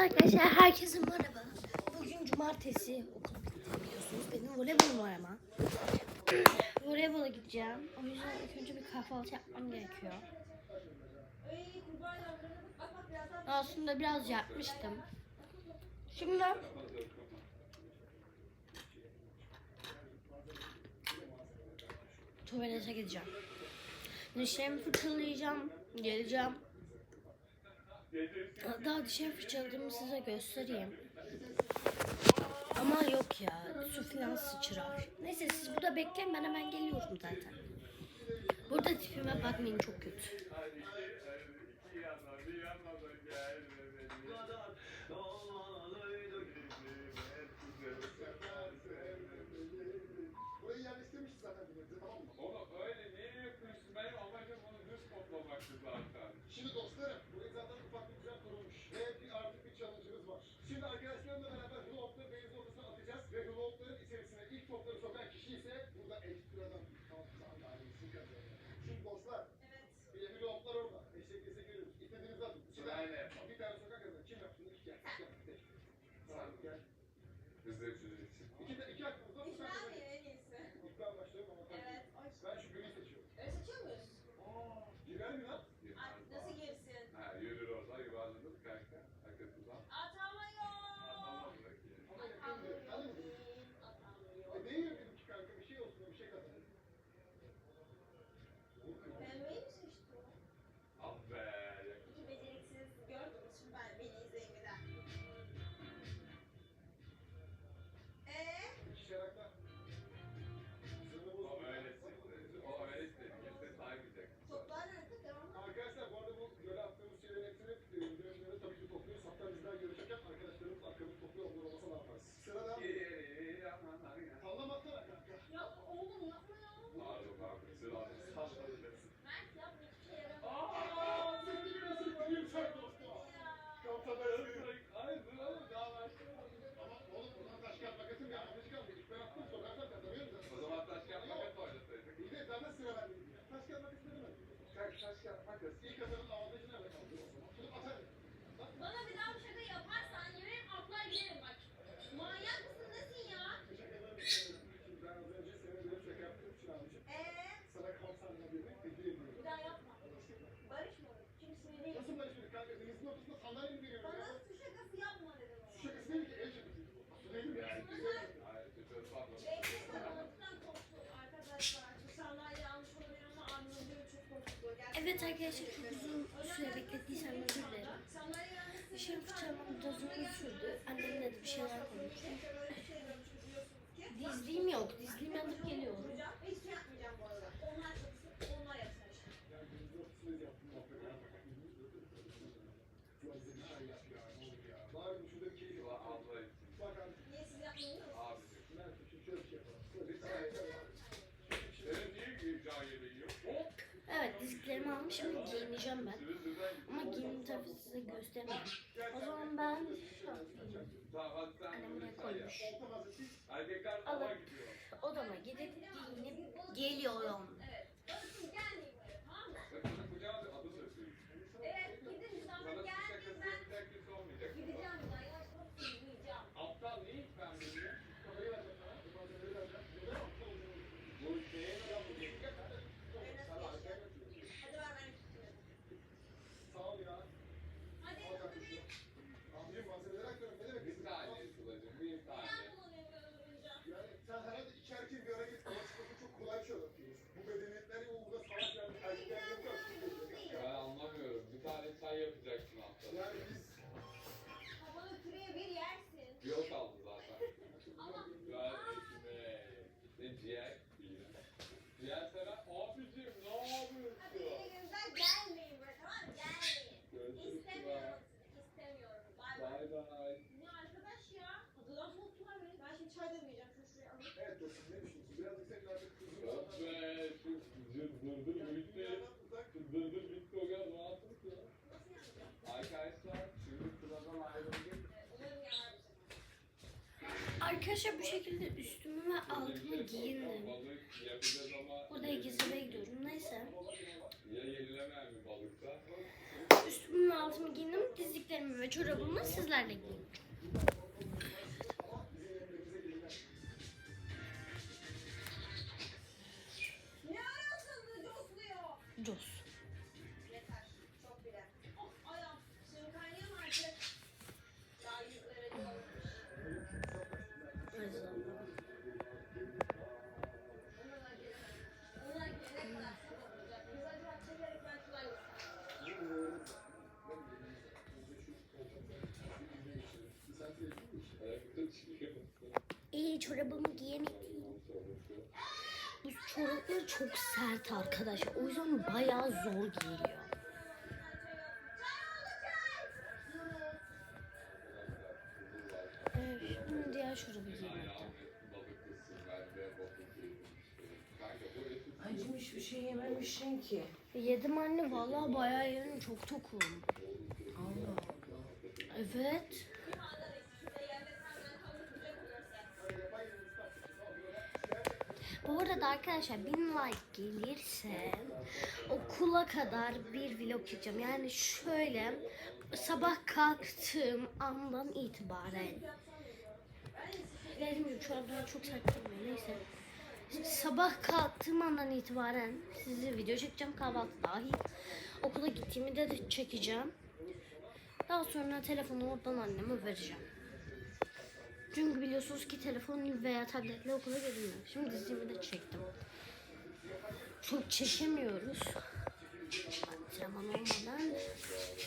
Arkadaşlar herkese merhaba. Bugün cumartesi okul biliyorsunuz benim voleybol var ama. Voleybola gideceğim. O yüzden ilk önce bir kahvaltı yapmam gerekiyor. Aslında biraz yapmıştım. Şimdi tuvalete gideceğim. Dişlerimi fırçalayacağım, geleceğim. Daha dışarı fırçaladığımı size göstereyim. Ama yok ya su filan sıçrar. Neyse siz burada bekleyin ben hemen geliyorum zaten. Burada tipime bakmayın çok kötü. executive Evet arkadaşlar çok uzun süre beklediysem özür dilerim. Dişim fırçalamam biraz uzun sürdü. Annem dedi bir şeyler konuştu. Dizliğim yok. Dizliğim yanıp geliyor. giyeceğim ben. Ama giyimi tabii size göstermeyeyim. O zaman ben annem buraya koymuş. Alıp odama gidip giyinip geliyorum. Arkadaşlar bu şekilde üstümü ve altımı giyindim. Burada gizlime gidiyorum. Neyse. Üstümü ve altımı giyindim. Dizliklerimi ve çorabımı sizlerle giyindim. Çorabımı giyemedim. Bu çoraplar çok sert arkadaşlar. O yüzden bayağı zor giyiliyor. Evet, şimdi diğer çorabı giymek. Balıklısın ben de balık yedim işte. Kanka bu eti Acım hiçbir şey yememişsin ki. Yedim anne vallahi bayağı yedim çok tokum. Allah Evet. Bu arada arkadaşlar 1000 like gelirse okula kadar bir vlog çekeceğim. Yani şöyle sabah kalktığım andan itibaren Dediğim gibi çoraplar çok durmuyor. Neyse. Sabah kalktığım andan itibaren size video çekeceğim kahvaltı dahil. Okula gittiğimi de çekeceğim. Daha sonra telefonu oradan anneme vereceğim. Çünkü biliyorsunuz ki telefon veya tabletle okula girilmiyor. Şimdi dizimi de çektim. Çok çekemiyoruz. Antrenman olmadan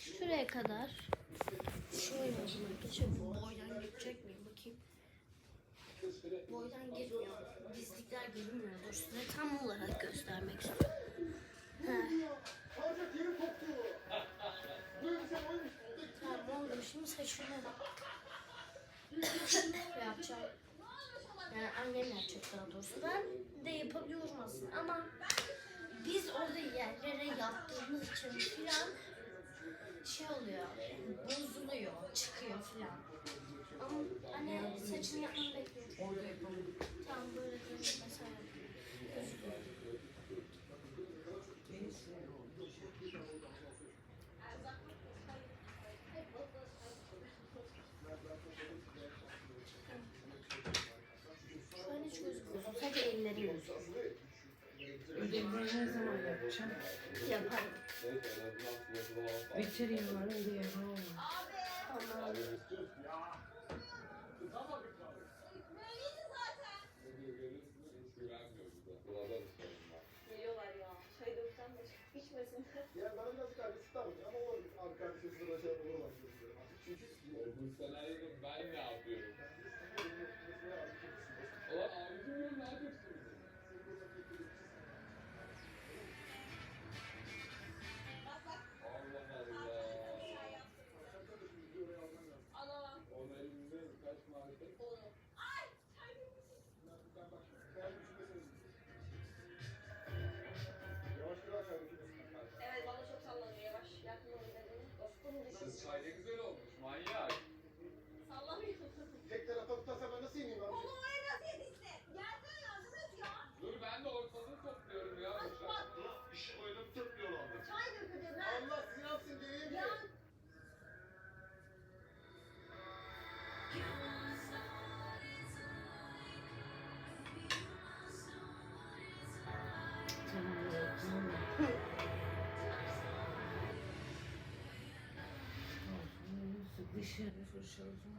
şuraya kadar şöyle olsun arkadaşlar. Boydan geçecek miyim bakayım. Boydan girmiyor. Dizlikler girmiyor. Dur size tam olarak göstermek istiyorum. Ha. Tamam oldu. Şimdi saçımı yapacağım. Yani annem yapacak daha doğrusu. Ben de yapabiliyorum aslında ama biz orada yerlere yaptığımız için filan şey oluyor, bozuluyor, çıkıyor filan. Ama anne saçını yapmamı bekliyor. orada yapalım. Ne zaman yapacağım? Yaparım. Azından sınıfı Dışarı fırçaladım.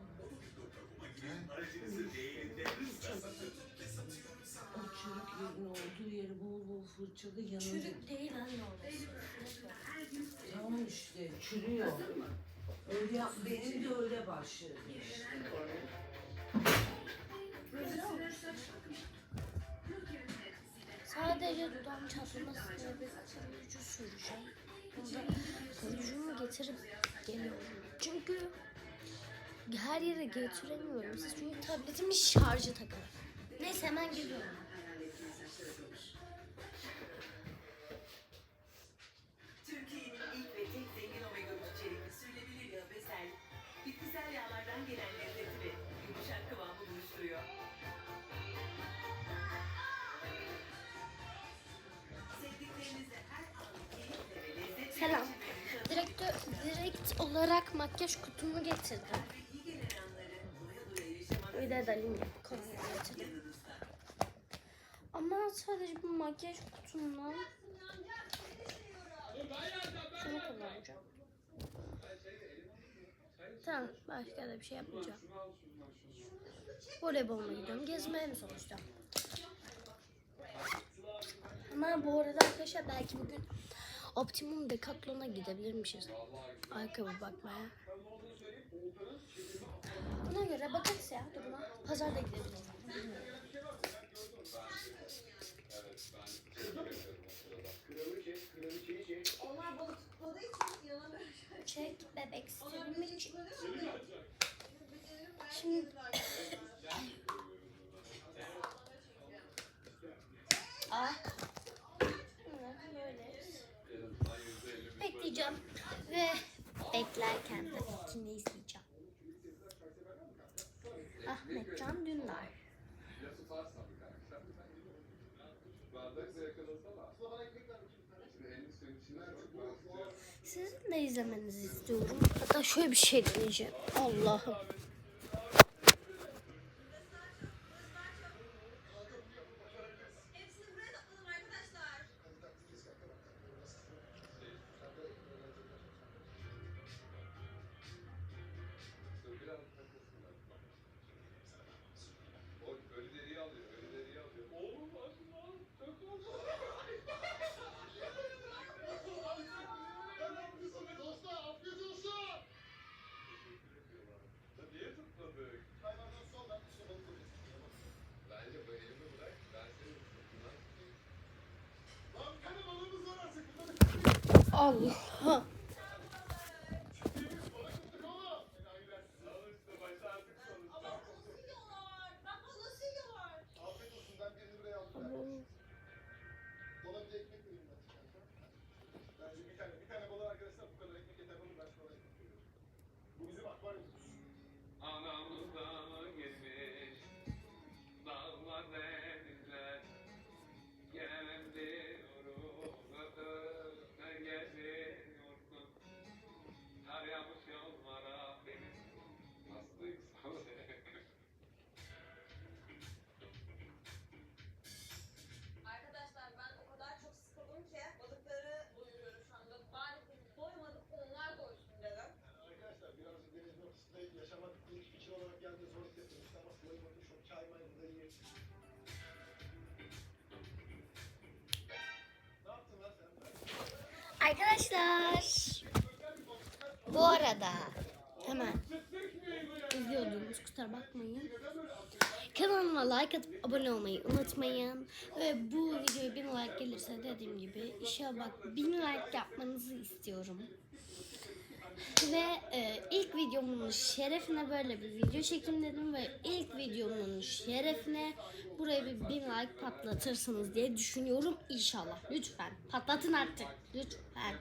O çürük yerin olduğu yeri bol bol fırçalı yanında. Çürük değil anne orası. Tamam işte çürüyor. Öyle yap, benim de öyle başladı. Sadece dudağım çatlamasın diye bir koruyucu süreceğim. Burada koruyucumu getirip geliyorum. Çünkü her yere getiremiyorum. Siz çünkü tabletimin şarjı takılı. Neyse hemen geliyorum. Türkiye'nin ilk ve tek zengin omega 3 içerikli sürülebilir yağı Besel, bitkisel yağlardan gelen lezzeti ve yumuşak kıvamı buluşturuyor. Sevdiklerinizle her an keyifle ve lezzet Selam. Direktör direkt olarak makyaj kutumu getirdim. Bir de dalim. Ama sadece bu makyaj kutumdan şunu kullanacağım. Tamam başka da bir şey yapmayacağım. Voleyboluna gidiyorum. Gezmeye mi sonuçta? Ama bu arada arkadaşlar belki bugün Optimum Decathlon'a gidebilirmişiz. Ayakkabı bakmaya. Buna göre bakarız ya duruma. Pazarda gidebiliriz. Bilmiyorum. Onlar balık tutmadığı için inanamıyorum. Çek bebek için Şimdi Ah. Böyle. Bekleyeceğim. Ve beklerken de ikini izleyeceğim. Ahmetcan Dündar. Sizin de izlemenizi istiyorum. Hatta şöyle bir şey deneyeceğim. Allah'ım. Allah. Arkadaşlar. Bu arada hemen izliyordunuz kusura bakmayın. Kanalıma like atıp abone olmayı unutmayın. Ve bu videoya bin like gelirse dediğim gibi inşallah bin like yapmanızı istiyorum. Ve e, videomun şerefine böyle bir video çekim dedim ve ilk videomun şerefine buraya bir bin like patlatırsınız diye düşünüyorum inşallah. Lütfen patlatın artık lütfen.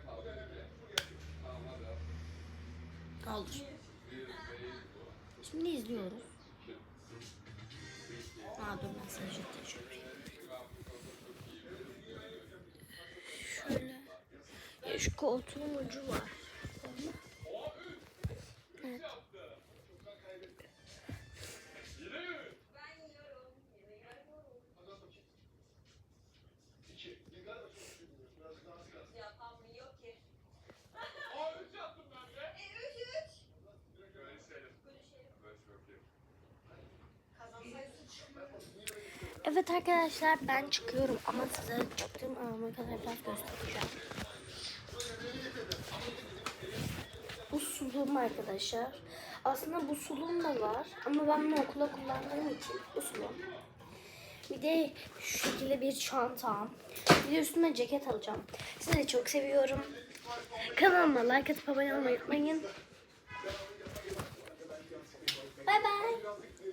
Olur. Şimdi izliyoruz. Aa dur mesajı da şöyle. Şöyle. Ya şu koltuğun ucu var. Evet. Ben yiyorum. Yemeği Anlat bakayım. İki. Bilgar da çok şey biliyor. Birazcık daha az kalsın. Yapan yiyor ki. Aa üç yaptım ben de. E üç üç. Görüşelim. Bölüşelim. Bölüş bakayım. Kazansaydı Evet arkadaşlar ben çıkıyorum ama size çıktığım anıma kadar biraz göstereceğim. Bu suluğum arkadaşlar. Aslında bu suluğum da var ama ben bunu okula kullandığım için bu suluğum. Bir de şu şekilde bir çantam. Bir de üstüme ceket alacağım. Sizi çok seviyorum. Kanalıma like atıp abone olmayı unutmayın. Bay bay.